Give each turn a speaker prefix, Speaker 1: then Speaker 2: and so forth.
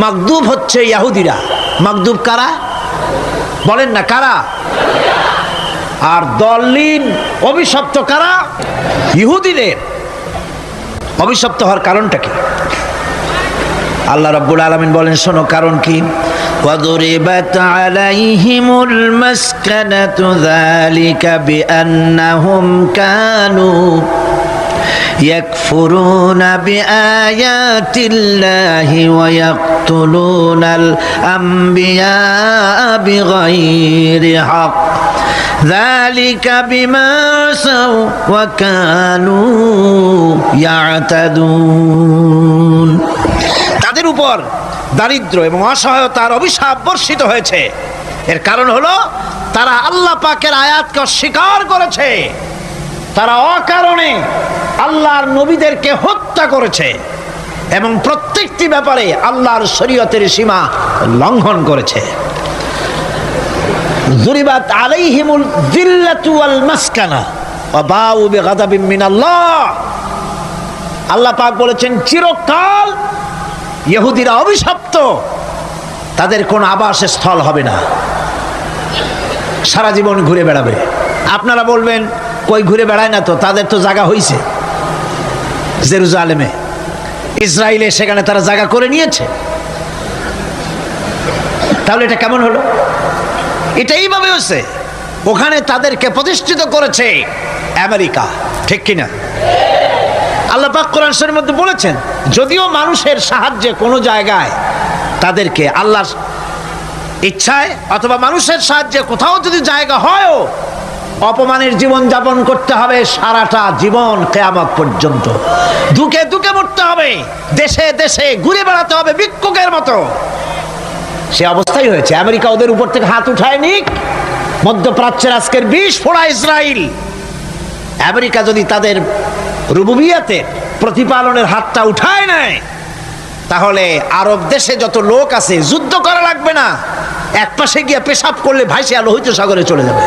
Speaker 1: মাকদুব হচ্ছে ইয়াহুদিরা মাকদুব কারা বলেন না কারা আর দলিন অভিশপ্ত কারা ইহুদিদের অভিশপ্ত হওয়ার কারণটা কি আল্লাহ রাব্বুল আলামিন বলেন শোনো কারণ কি وضربت عليهم المسكنة ذلك بأنهم كانوا يكفرون بآيات الله ويقتلون الأنبياء بغير حق ذلك بما عصوا وكانوا يعتدون তাদের উপর দারিদ্র এবং অসহায়তার অভিশাপ বর্ষিত হয়েছে এর কারণ হলো তারা আল্লাহ পাকের আয়াতকে অস্বীকার করেছে তারা অকারণে আল্লাহর নবীদেরকে হত্যা করেছে এবং প্রত্যেকটি ব্যাপারে আল্লাহর শরীয়তের সীমা লঙ্ঘন করেছে। জুরিবাত আলাইহিমুল জিল্লাতু ওয়াল মাসকানা, ওয়া বাউ বিগাদাবিন মিনাল্লাহ। আল্লাহ পাক বলেছেন, চিরকাল ইহুদিরা অভিশপ্ত, তাদের কোনো আবাস স্থল হবে না। সারা জীবন ঘুরে বেড়াবে। আপনারা বলবেন কই ঘুরে বেড়ায় না তো? তাদের তো জায়গা হইছে। জেরুজালেমে। ইসরায়েলে সেখানে তারা জায়গা করে নিয়েছে। তাহলে এটা কেমন হলো? এটা এইভাবে হচ্ছে ওখানে তাদেরকে প্রতিষ্ঠিত করেছে আমেরিকা। ঠিক কিনা? আল্লাহ পাক কোরআন শরীফের মধ্যে বলেছেন, যদিও মানুষের সাহায্যে কোনো জায়গায় তাদেরকে আল্লাহর ইচ্ছায় অথবা মানুষের সাহায্যে কোথাও যদি জায়গা হয়ও অপমানের জীবন যাপন করতে হবে সারাটা জীবন কেয়ামত পর্যন্ত। দুকে দুকে মরতে হবে, দেশে দেশে ঘুরে বেড়াতে হবে ভিক্ষুকের মতো। সে অবস্থাই হয়েছে। আমেরিকা ওদের উপর থেকে হাত উঠায় নিক মধ্যপ্রাচ্যের আজকের বিষ ফোড়া ইসরায়েল আমেরিকা যদি তাদের রুবুবিয়াতে প্রতিপালনের হাতটা উঠায় নেয়, তাহলে আরব দেশে যত লোক আছে, যুদ্ধ করা লাগবে না। এক পাশে গিয়ে পেশাব করলে ভাইসে আলো হইতে সাগরে চলে যাবে।